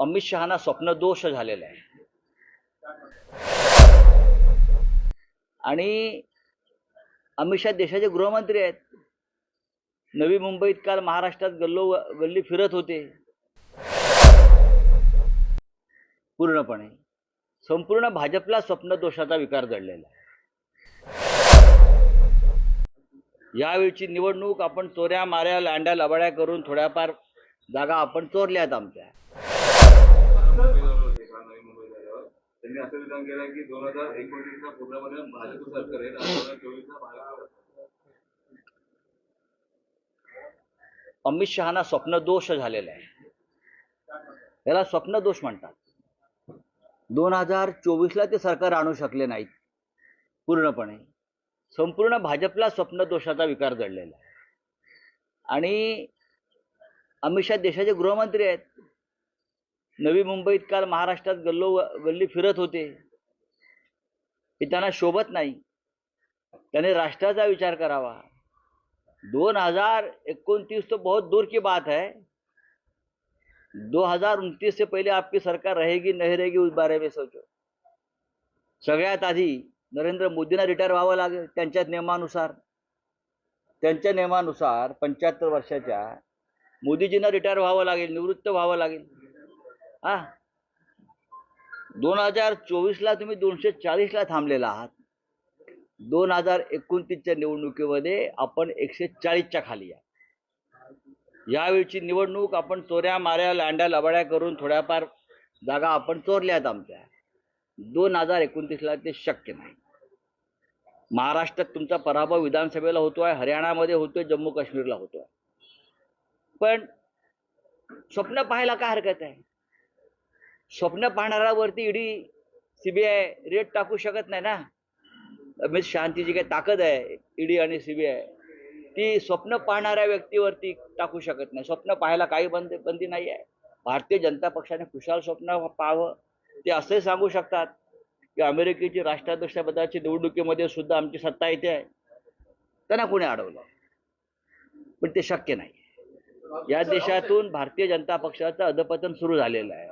अमित शहाना स्वप्नदोष झालेला आहे. आणि अमित शहा देशाचे गृहमंत्री आहेत. नवी मुंबईत काल महाराष्ट्रात गल्लो गल्ली फिरत होते. पूर्णपणे. संपूर्ण भाजपला स्वप्नदोषाचा विकार जडलेला आहे. यावेळची निवडणूक आपण चोऱ्या माऱ्या लांड्या लबाड्या करून थोड्याफार जागा आपण चोरल्यात आमच्या. त्यांनी असं विधान केलं की दोन हजार एकोणतीसला पूर्णपणे भाजप सरकार आहे दोन हजार चोवीसला भाजप अमित शहाना स्वप्नदोष झालेला आहे. याला स्वप्नदोष म्हणतात. दोन हजार चोवीसला ते सरकार आणू शकले नाहीत पूर्णपणे. संपूर्ण भाजपला स्वप्नदोषाचा विकार जडलेला आहे. आणि अमित शहा देशाचे गृहमंत्री आहेत. नवी मुंबईत काल महाराष्ट्रात गल्लो गल्ली फिरत होते. हे त्यांना शोभत नाही. त्याने राष्ट्राचा विचार करावा. दोन हजार इक्कीस तो बहुत दूर की बात है. 2029 से पहले आपकी सरकार रहेगी नहीं रहेगी उस बारे में सोचो. सगळ्यात आधी नरेंद्र मोदींना रिटायर व्हावं लागेल त्यांच्या नियमानुसार. त्यांच्या नियमानुसार पंच्याहत्तर वर्षाच्या मोदीजींना रिटायर व्हावं लागेल निवृत्त व्हावं लागेल. हा दोन हजार चोवीसला तुम्ही दोनशे चाळीसला थांबलेला आहात. दोन हजार एकोणतीसच्या निवडणुकीमध्ये आपण एकशे चाळीसच्या खाली या. यावेळची निवडणूक आपण चोऱ्या माऱ्या लांड्या लबाड्या करून थोड्याफार जागा आपण चोरल्यात आमच्या. दोन हजार एकोणतीसला ते शक्य नाही. महाराष्ट्रात तुमचा पराभव विधानसभेला होतोय हरियाणामध्ये होतोय जम्मू काश्मीरला होतोय. पण स्वप्न पाहायला काय हरकत आहे? स्वप्न पाहणारावरती ईडी सीबीआय रेट टाकू शकत नाही ना? अमित शहाची जी काही ताकद आहे ईडी आणि सीबीआय ती स्वप्न पाहणाऱ्या व्यक्तीवरती टाकू शकत नाही. स्वप्न पाहायला काही बंद बंदी नाही आहे भारतीय जनता पक्षाने खुशाल स्वप्न पाहावं ते असे सांगू शकतात की अमेरिकेची राष्ट्राध्यक्षपदाची निवडणुकीमध्ये सुद्धा आमची सत्ता येते आहे. त्यांना कोणी अडवलं? पण ते शक्य नाही. या देशातून भारतीय जनता पक्षाचं अधपतन सुरू झालेलं आहे.